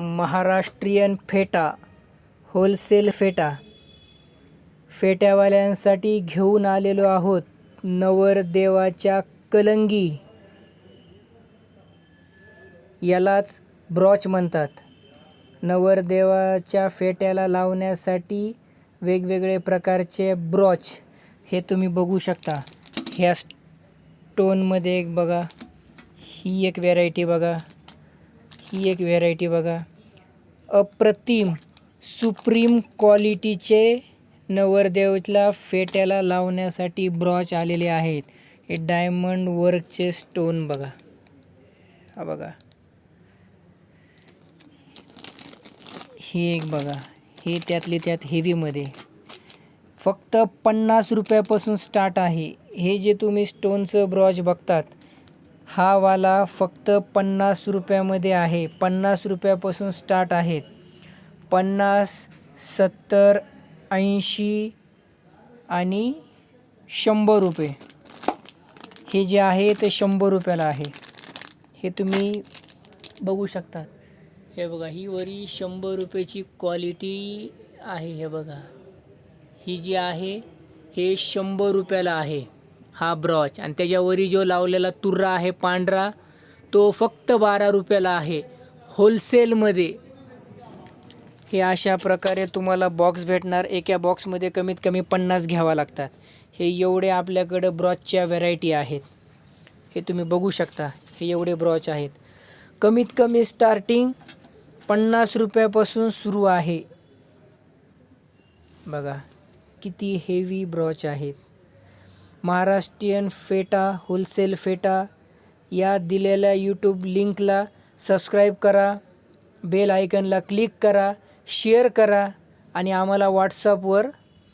महाराष्ट्रीयन फेटा होलसेल फेटा. फेट्यावाल्यांसाठी घेऊन आलेलो आहोत नवरदेवाच्या कलंगी. यालाच ब्रॉच म्हणतात. नवरदेवाच्या फेट्याला लावण्यासाठी वेगवेगळे प्रकारचे ब्रॉच हे तुम्ही बघू शकता. ह्या स्टोनमध्ये एक बघा. ही एक व्हेरायटी बघा. ही एक व्हेरायटी बघा. अप्रतिम सुप्रीम क्वालिटीचे नवरदेवला फेट्याला लावण्यासाठी ब्रॉच आलेले आहेत. हे डायमंड वर्कचे स्टोन बघा. हा बघा. ही एक बघा. हे त्यातले त्यात हेवीमध्ये फक्त पन्नास रुपयापासून स्टार्ट आहे. हे जे तुम्ही स्टोनचं ब्रॉच बघतात हा वाला फक्त पन्नास रुपयामध्ये आहे. पन्नास रुपयापासून स्टार्ट आहेत. पन्नास सत्तर ऐंशी आणि शंभर रुपये. हे जे आहे ते शंभर रुपयाला आहे. हे तुम्ही बघू शकतात. हे बघा ही वरी शंभर रुपयाची क्वालिटी आहे हे बघा. ही जी आहे हे शंभर रुपयाला आहे. हा ब्रॉच. आणि त्याच्यावरी जो लावलेला तुर्रा आहे पांढरा तो फक्त बारा रुपयाला आहे. होलसेलमध्ये. हे अशा प्रकारे तुम्हाला बॉक्स भेटणार. एका बॉक्समध्ये कमीत कमी पन्नास घ्यावा लागतात. हे एवढे आपल्याकडं ब्रॉचच्या व्हरायटी आहेत. हे तुम्ही बघू शकता. हे एवढे ब्रॉच आहेत. कमीत कमी स्टार्टिंग पन्नास रुपयापासून सुरू आहे. बघा किती हेवी ब्रॉच आहेत. महाराष्ट्रीयन फेटा होलसेल फेटा या दिलेल्या यूट्यूब लिंकला सबस्क्राईब करा बेल आयकनला क्लिक करा शेअर करा आणि आम्हाला व्हॉट्सअपवर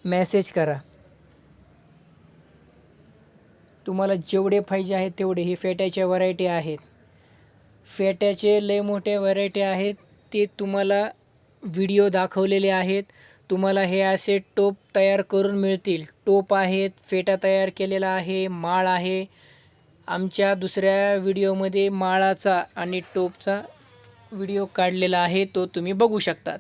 मेसेज करा. तुम्हाला जेवढे पाहिजे आहेत तेवढे हे फेट्याच्या व्हरायटी आहेत. फेट्याचे लय मोठे व्हरायटी आहेत ते तुम्हाला व्हिडिओ दाखवलेले आहेत. तुम्हाला हे असे टोप तयार करून मिळतील. टोप आहेत फेटा तयार केलेला आहे माळ आहे. आमच्या दुसऱ्या व्हिडिओमध्ये माळाचा आणि टोपचा व्हिडिओ काढलेला आहे तो तुम्ही बघू शकतात.